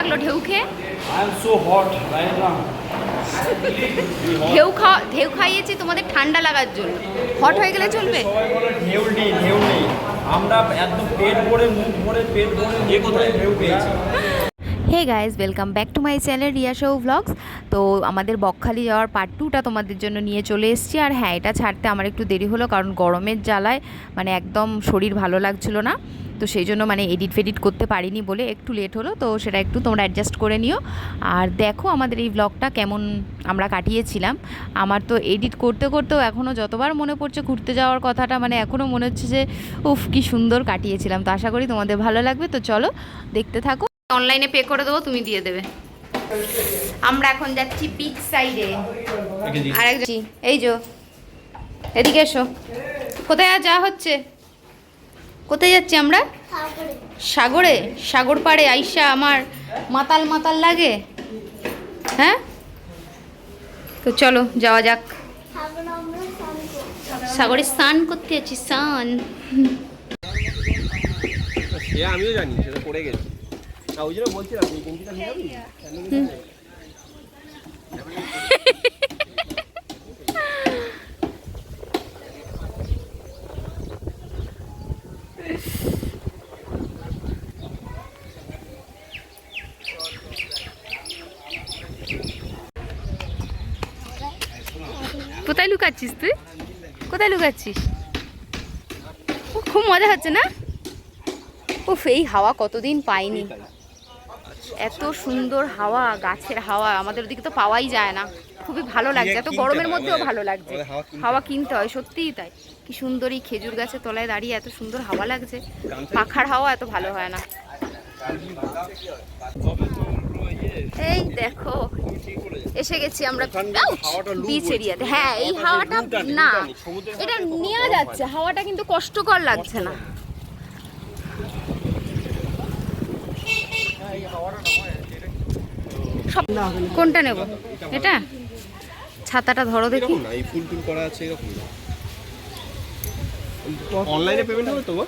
লাগল ঢেউ খেয়ে. ঢেউ খাওয়া ঢেউ খাইয়েছি তোমাদের ঠান্ডা লাগার জন্য। হট হয়ে গেলে চলবে? ঢেউ নেই ঢেউ নেই। আমরা একদম পেট ভরে মুখ ভরে পেট ভরে যে কোথায় ঢেউ পেয়েছি hey guys welcome back to my channel Riya show vlogs তো আমাদের বকখালি যাওয়ার পার্ট টুটা তোমাদের জন্য নিয়ে চলে এসেছি। আর হ্যাঁ এটা ছাড়তে আমার একটু দেরি হলো কারণ গরমের জ্বালায় মানে একদম শরীর ভালো লাগছিল না। তো সেই জন্য মানে এডিট ফেডিট করতে পারিনি বলে একটু লেট হলো তো সেটা একটু তোমরা অ্যাডজাস্ট করে নিও। আর দেখো আমাদের এই ব্লগটা কেমন আমরা কাটিয়েছিলাম। আমার তো এডিট করতে করতেও এখনও যতবার মনে পড়ছে ঘুরতে যাওয়ার কথাটা মানে এখনও মনে হচ্ছে যে উফ কি সুন্দর কাটিয়েছিলাম। তো আশা করি তোমাদের ভালো লাগবে। তো চলো দেখতে থাকো। অনলাইনে পে করে দেবো তুমি দিয়ে দেবে। আমরা এখন যাচ্ছি বিচ সাইডে আরেক এই যো এদিকে এসো। কোথায় আর যাওয়া হচ্ছে? কোথায় যাচ্ছি আমরা? সাগরে। সাগর? পাড়ে আইসা আমার মাতাল মাতাল লাগে? হ্যাঁ? তো চলো যাওয়া যাক। সাগরে স্নান করতে যাচ্ছি স্নান। সে আমিও জানি সেটা পড়ে গেছে। ওই জন্য বলছিলাম এই গেঞ্জিটা নিয়ে যাবি কেন নিবি? কোথায় লুকাচ্ছিস তুই? কোথায় লুকাচ্ছিস? খুব মজা হচ্ছে না? উফ, এই হাওয়া কতদিন পাইনি। এত সুন্দর হাওয়া, গাছের হাওয়া, আমাদের ওদিকে তো পাওয়াই যায় না। খুবই ভালো লাগছে। এত গরমের মধ্যেও ভালো লাগছে। হাওয়া কিনতে হয়। সত্যিই তাই। কি সুন্দর এই খেজুর গাছের তলায় দাঁড়িয়ে এত সুন্দর হাওয়া লাগছে। পাখার হাওয়া এত ভালো হয় না। এই দেখো এসে গেছি আমরা বিচ এরিয়াতে হ্যাঁ এই হাওয়াটা না এটা নেওয়া যাচ্ছে। হাওয়াটা কিন্তু কষ্টকর লাগছে না। সব কোনটা নেব? এটা? ছাতাটা ধরো দেখি। না এই ফুল টুল করা আছে এরকম না। অনলাইনে পেমেন্ট হবে তো গো?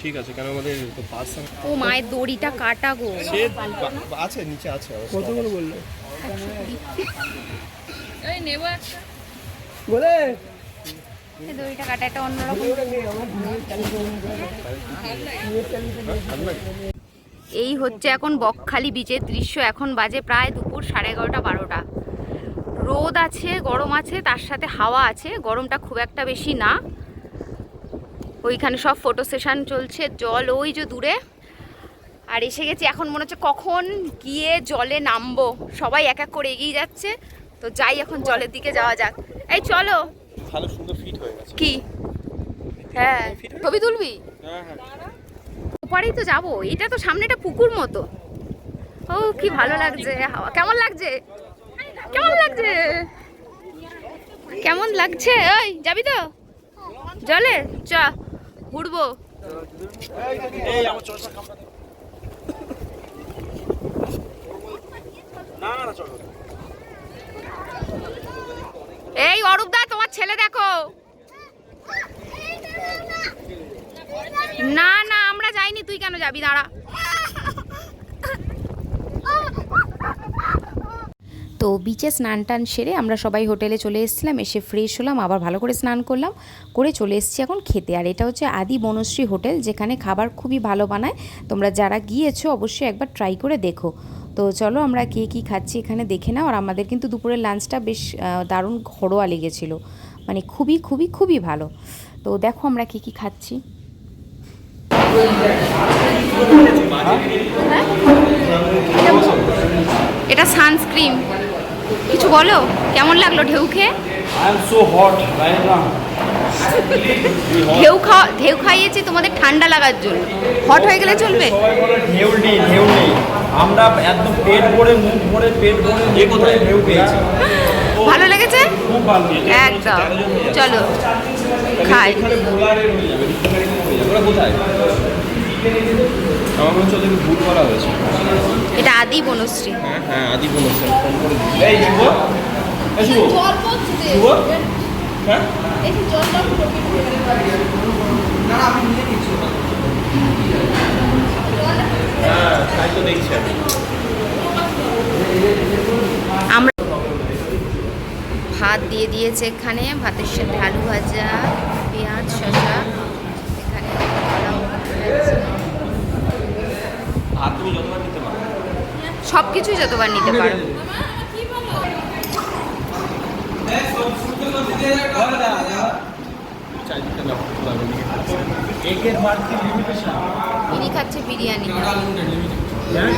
ঠিক আছে কারণ আমাদের তো পাস ও মায়ের দড়িটা কাটা গো। সে আছে নিচে আছে কত করে বলল? এই দড়িটা কাটা একটা অন্যরকম। এই হচ্ছে এখন বকখালি বিচের দৃশ্য এখন বাজে প্রায় দুপুর সাড়ে এগারোটা বারোটা। রোদ আছে গরম আছে তার সাথে হাওয়া আছে গরমটা খুব একটা বেশি না। ওইখানে সব ফটো সেশন চলছে জল ওই যে দূরে। আর এসে গেছি এখন মনে হচ্ছে কখন গিয়ে জলে নামবো। সবাই এক এক করে এগিয়ে যাচ্ছে তো যাই এখন জলের দিকে যাওয়া যাক। এই চলো। ভালো সুন্দর ফিট হয়ে গেছে। কি? হ্যাঁ। ছবি তুলবি? হ্যাঁ হ্যাঁ। ওপারেই তো যাব। এটা তো সামনে একটা পুকুর মতো। ও কি ভালো লাগছে। হাওয়া কেমন লাগছে? কেমন লাগছে? কেমন লাগছে? ওই, যাবি তো? জলে? চ ঘুরবো এই অরূপ দা, তোমার ছেলে দেখো। না না, আমরা যাইনি, তুই কেন যাবি? দাঁড়া। তো বিচে স্নান টান সেরে আমরা সবাই হোটেলে চলে এসেছিলাম এসে ফ্রেশ হলাম আবার ভালো করে স্নান করলাম করে চলে এসেছি এখন খেতে। আর এটা হচ্ছে আদি বনশ্রী হোটেল যেখানে খাবার খুবই ভালো বানায়। তোমরা যারা গিয়েছো অবশ্যই একবার ট্রাই করে দেখো। তো চলো আমরা কে কী খাচ্ছি এখানে দেখে নাও। আর আমাদের কিন্তু দুপুরের লাঞ্চটা বেশ দারুণ ঘরোয়া লেগেছিলো। মানে খুবই খুবই খুবই ভালো। তো দেখো আমরা কী কী খাচ্ছি। এটা সানস্ক্রিন কিছু বলো? কেমন লাগল ঢেউ খেয়ে. ঢেউ খাওয়া ঢেউ খাইয়েছি তোমাদের ঠান্ডা লাগার জন্য। হট হয়ে গেলে চলবে? ঢেউ নেই ঢেউ নেই। আমরা একদম পেট ভরে মুখ ভরে পেট ভরে যে কোথায় ঢেউ পেয়েছি ভালো লেগেছে? খুব ভালো একদম। চলো খাই। কোথায়? ভুল করা হয়েছে। এটা আদি বনশ্রী। হ্যাঁ হ্যাঁ আদি বনশ্রী। ফোন করে এই শুভ এই শুভ শুভ হ্যাঁ? আমরা ভাত দিয়ে দিয়েছে এখানে। ভাতের সাথে আলু ভাজা পেঁয়াজ শসা। তুমি যতবার নিতে পারো। সব কিছুই যতবার নিতে পারো। ইনি খাচ্ছে বিরিয়ানি। হ্যাঁ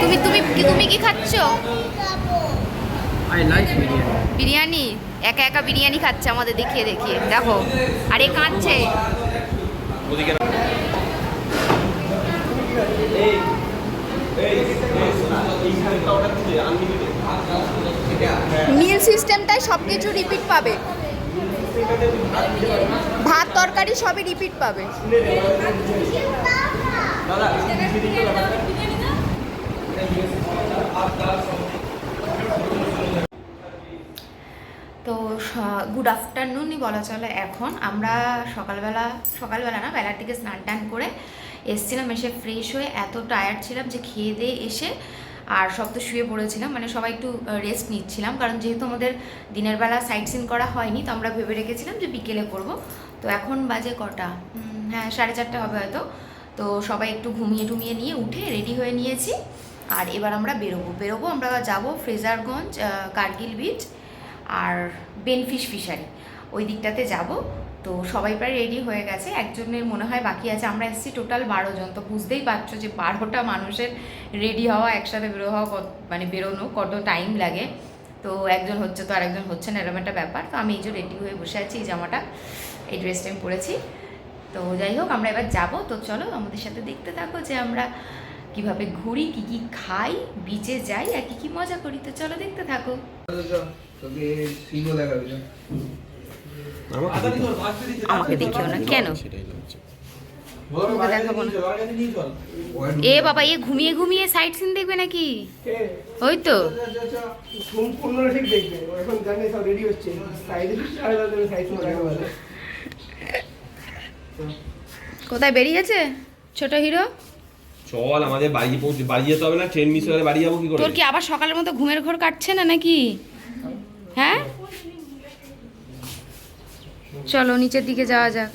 তুমি তুমি তুমি কি খাচ্ছ? বিরিয়ানি বিরিয়ানি? একা একা বিরিয়ানি খাচ্ছে আমাদের দেখিয়ে দেখিয়ে। দেখো আরে কাঁদছে। ওদিকে মিল সিস্টেমটাই সব কিছু রিপিট পাবে। ভাত, তরকারি সবই রিপিট পাবে। তো গুড আফটারনুনই বলা চলে এখন। আমরা সকালবেলা সকালবেলা না, বেলার দিকে স্নান টান করে এসছিলাম, এসে ফ্রেশ হয়ে এত টায়ার্ড ছিলাম যে খেয়ে দিয়ে এসে আর সব তো শুয়ে পড়েছিলাম। মানে সবাই একটু রেস্ট নিচ্ছিলাম। কারণ যেহেতু আমাদের দিনের বেলা সাইট সিন করা হয়নি, তো আমরা ভেবে রেখেছিলাম যে বিকেলে করব। তো এখন বাজে কটা? হ্যাঁ সাড়ে চারটে হবে হয়তো। তো সবাই একটু ঘুমিয়ে টুমিয়ে নিয়ে উঠে রেডি হয়ে নিয়েছি। আর এবার আমরা বেরোবো। বেরোবো আমরা যাব ফ্রেজারগঞ্জ কার্গিল বিচ আর বেনফিশ ফিশারি ওই দিকটাতে যাব। তো সবাই প্রায় রেডি হয়ে গেছে। একজনের মনে হয় বাকি আছে। আমরা এসেছি টোটাল বারো জন। তো বুঝতেই পারছ যে বারোটা মানুষের রেডি হওয়া, একসাথে বেরো হওয়া মানে বেরোনো কত টাইম লাগে। তো একজন হচ্ছে তো আরেকজন হচ্ছে না, এরকম একটা ব্যাপার। তো আমি এই যে রেডি হয়ে বসে আছি, এই জামাটা, এই ড্রেসটা আমি পরেছি। তো যাই হোক, আমরা এবার যাব। তো চলো আমাদের সাথে দেখতে থাকো যে আমরা কীভাবে ঘুরি, কি কি খাই বিচে যাই, আর কি কি মজা করি। তো চলো দেখতে থাকো। তোকে দেখাবি আমাকে দেখিও না কেন? দেখাবো না এ বাবা এ ঘুমিয়ে ঘুমিয়ে সাইড সিন দেখবে নাকি? ওই তো। কোথায় বেরিয়েছে ছোট হিরো? চল আমাদের বাড়ি পৌঁছে বাড়ি যেতে হবে না ট্রেন মিস হলে বাড়ি যাব কি করে? তোর কি আবার সকালের মতো ঘুমের ঘর কাটছে না নাকি? হ্যাঁ? চলো নিচের দিকে যাওয়া যাক।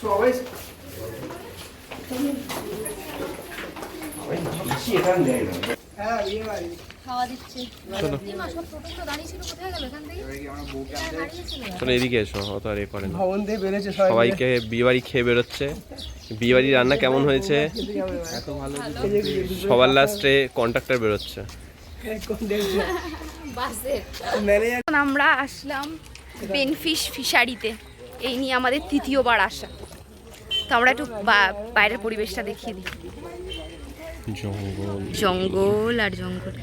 সবাই হ্যাঁ বাড়ি। খাওয়া দিচ্ছে। চলো এদিকে এসো অত আর এ করে না। সবাইকে বিয়ে বাড়ি খেয়ে বেরোচ্ছে। বিয়ে বাড়ির রান্না কেমন হয়েছে? সবার লাস্টে কন্ট্রাক্টর বেরোচ্ছে। এখন আমরা আসলাম পেনফিশ ফিশারিতে। এই নিয়ে আমাদের তৃতীয়বার আসা। তো আমরা একটু বাইরের পরিবেশটা দেখিয়ে দিই। জঙ্গল। জঙ্গল আর জঙ্গল।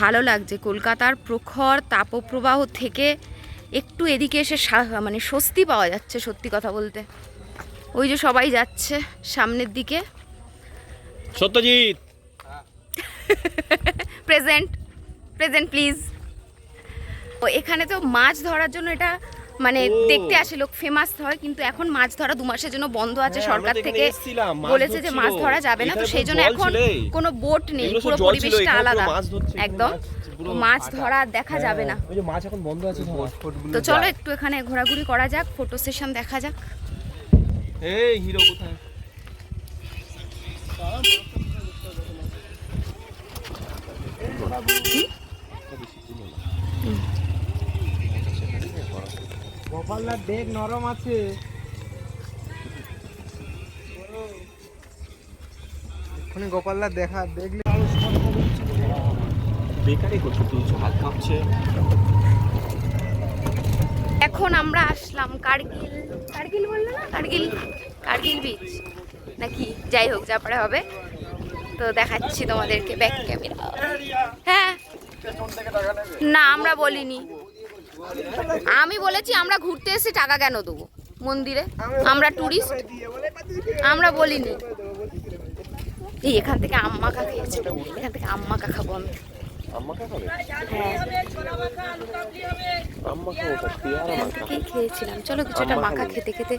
ভালো লাগছে। কলকাতার প্রখর তাপপ্রবাহ থেকে একটু এদিকে এসে মানে স্বস্তি পাওয়া যাচ্ছে সত্যি কথা বলতে। ওই যে সবাই যাচ্ছে সামনের দিকে। সত্যজিৎ! প্রেজেন্ট প্রেজেন্ট প্লিজ ও এখানে তো মাছ ধরার জন্য এটা মানে দেখতে আসে লোক ফেমাস হয় কিন্তু এখন মাছ ধরা দু মাসের জন্য বন্ধ আছে হ্যাঁ, সরকার থেকে বলেছে যে মাছ ধরা যাবে না তো সেই জন্য এখন কোনো বোট নেই পুরো পরিবেশটা আলাদা। একদম। মাছ, ধরা দেখা যাবে না। ওই যে মাছ এখন বন্ধ আছে তো চলো একটু এখানে ঘোরাঘুরি করা যাক ফটো সেশন দেখা যাক। এই হিরো কোথায়? গোপালদার দেখ নরম আছে। এক্ষুনি গোপালদার দেখা দেখলে বেকারি করছে তুলছো হাত কাঁপছে। এখন আমরা আসলাম কার্গিল কার্গিল বলল না? কার্গিল কার্গিল বিচ নাকি যাই হোক যা পরে হবে। তো দেখাচ্ছি তোমাদেরকে ব্যাক ক্যামেরা হ্যাঁ। না আমরা বলিনি। আমি বলেছি আমরা ঘুরতে এসে টাকা কেন দেবো? মন্দিরে? আমরা টুরিস্ট আমরা বলিনি। এই এখান থেকে আম্মাকা খেয়েছি এখান থেকে আমি আম্মা হ্যাঁ। খাব এখান থেকেই খেয়েছিলাম। চলো কিছু একটা মাখা খেতে খেতে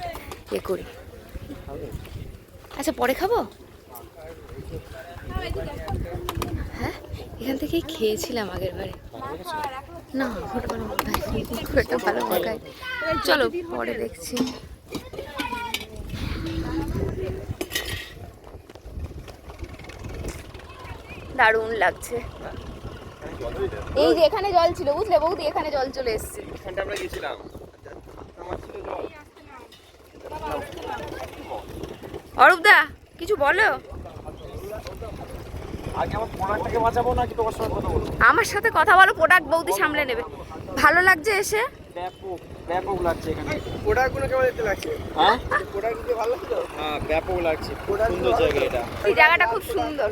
এ করি। আচ্ছা পরে খাব? হ্যাঁ? এখান থেকেই খেয়েছিলাম আগের বারে। না খুব একটা ভালো মাখায় চলো পরে দেখছি। দারুণ লাগছে। এই যে এখানে জল ছিল বুঝলে? বৌদি এখানে জল চলে এসছে। অরূপদা কিছু বলো আগে আমার প্রোডাক্টটাকে বাঁচাবো নাকি তোমার সঙ্গে কথা বলব আমার সাথে কথা বলো প্রোডাক্ট বৌদি সামলে নেবে। ভালো লাগছে এসে? ব্যাপক ব্যাপক লাগছে এখানে। প্রোডাক্টগুলো কেমন দেখতে লাগছে। হ্যাঁ? প্রোডাক্ট ভালো লাগছে? হ্যাঁ ব্যাপক লাগছে। সুন্দর জায়গা এটা। এই জায়গাটা খুব সুন্দর।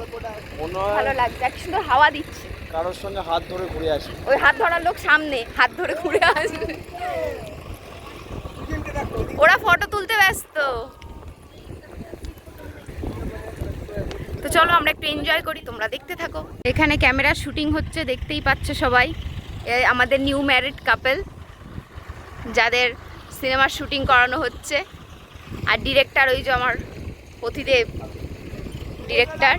ভালো লাগছে এক সুন্দর হাওয়া দিচ্ছে। কারোর সঙ্গে হাত ধরে ঘুরে আসি। ওই হাত ধরার লোক সামনে হাত ধরে ঘুরে আসবে। ওরা ফটো তুলতে ব্যস্ত। তো চলো আমরা একটু এনজয় করি, তোমরা দেখতে থাকো। এখানে ক্যামেরা শুটিং হচ্ছে, দেখতেই পাচ্ছ সবাই। আমাদের নিউ ম্যারিড কাপেল যাদের সিনেমার শুটিং করানো হচ্ছে। আর ডিরেক্টর ওই যে আমার পথিদেব ডিরেক্টর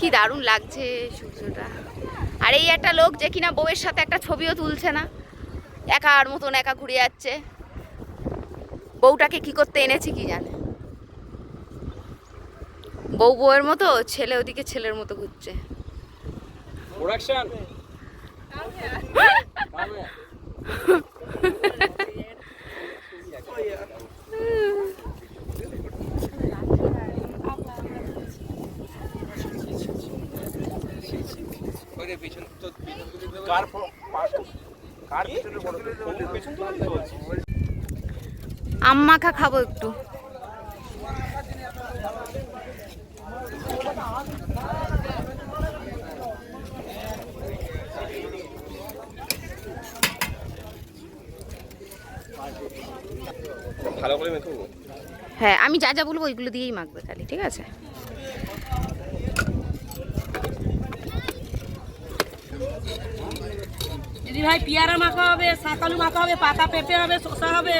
কি দারুণ লাগছে সূর্যটা। আর এই একটা লোক যে কিনা বউয়ের সাথে একটা ছবিও তুলছে না। একার মতন একা ঘুরে যাচ্ছে। বউটাকে কি করতে এনেছি কি জানে। বউ বউয়ের মতো ছেলে ওদিকে ছেলের মতো ঘুরছে। প্রোডাকশন ওই খাব পিছন তো পিছন তো দিতে হবে। কার ফো- পা- কার পিছনে ফটো তুলছি পেছন থেকে তুলছি আম মাখা খাব একটু ভালো করে মেখো। হ্যাঁ আমি যা যা বলব ওইগুলো দিয়েই মাখবে খালি ঠিক আছে? দিদি ভাই পিয়ারা মাখা হবে শাকালু মাখা হবে পাকা পেঁপে হবে শসা হবে।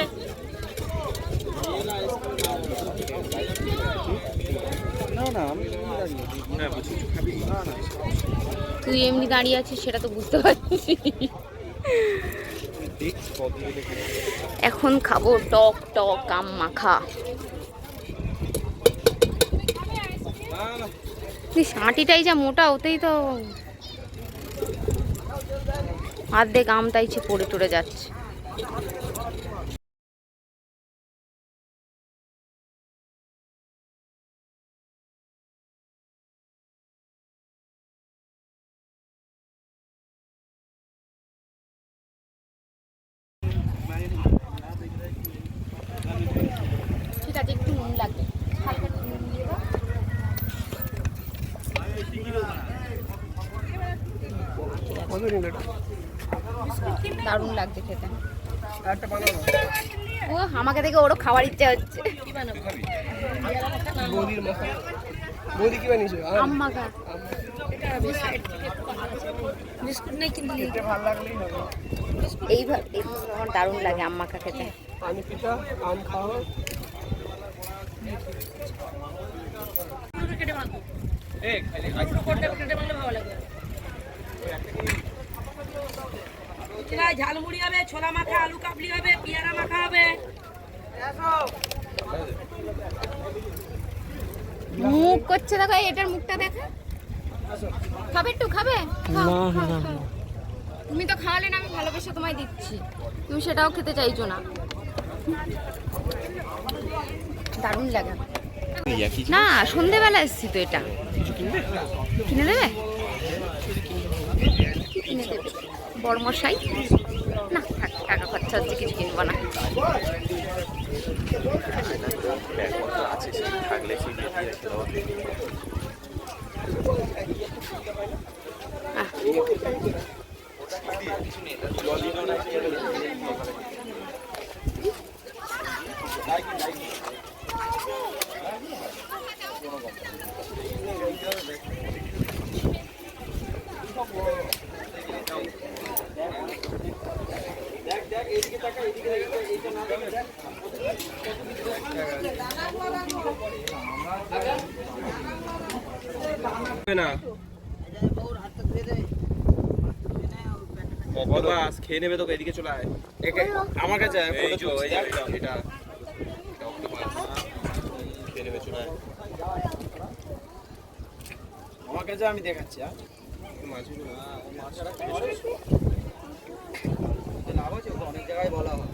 তুই এমনি দাঁড়িয়ে আছিস সেটা তো বুঝতে পারছি এখন খাব টক টক আম মাখা। সাঁটিটাই যা মোটা, ওতেই তো অর্ধেক আমটাই পড়ে টরে যাচ্ছে ঠিক আছে একটু নুন লাগবে হালকা একটু নুন দিয়ে দাও কত নিল এটা দারুণ লাগছে খেতে। ও আমাকে দেখে ওরও খাওয়ার ইচ্ছে হচ্ছে। এইভাবে দারুণ লাগে আম মাখা খেতে। কেটে ভালো ভালো ভাই ঝালমুড়ি হবে ছোলা মাখা আলু কাবলি হবে পিয়ারা মাখা হবে। মুখ করছে দেখো এটার মুখটা দেখা। খাবে একটু খাবে। তুমি তো খাওয়ালে না আমি ভালোবেসে তোমায় দিচ্ছি। তুমি সেটাও খেতে চাইছো না। দারুণ লাগে। না সন্ধেবেলা এসছি তো এটা। কিনে দেবে? দেবে বড়মশাই না টাকা খরচা হচ্ছে কিছু কিনবো না। আহ, দেখ না। বাস খেয়ে নেবে তোকে এদিকে চলে আয়। আমার কাছে এটা এটা। খেয়ে নেবে চলে আয়। আমার কাছে আমি দেখাচ্ছি হ্যাঁ? আয়। লাভ আছে অনেক জায়গায় বলা হয়।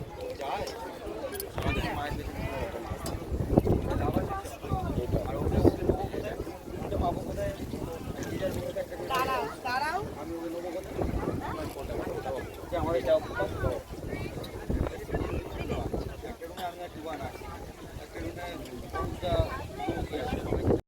দাঁড়াও দাঁড়াও। আমি ওই নেব কোথায় আমার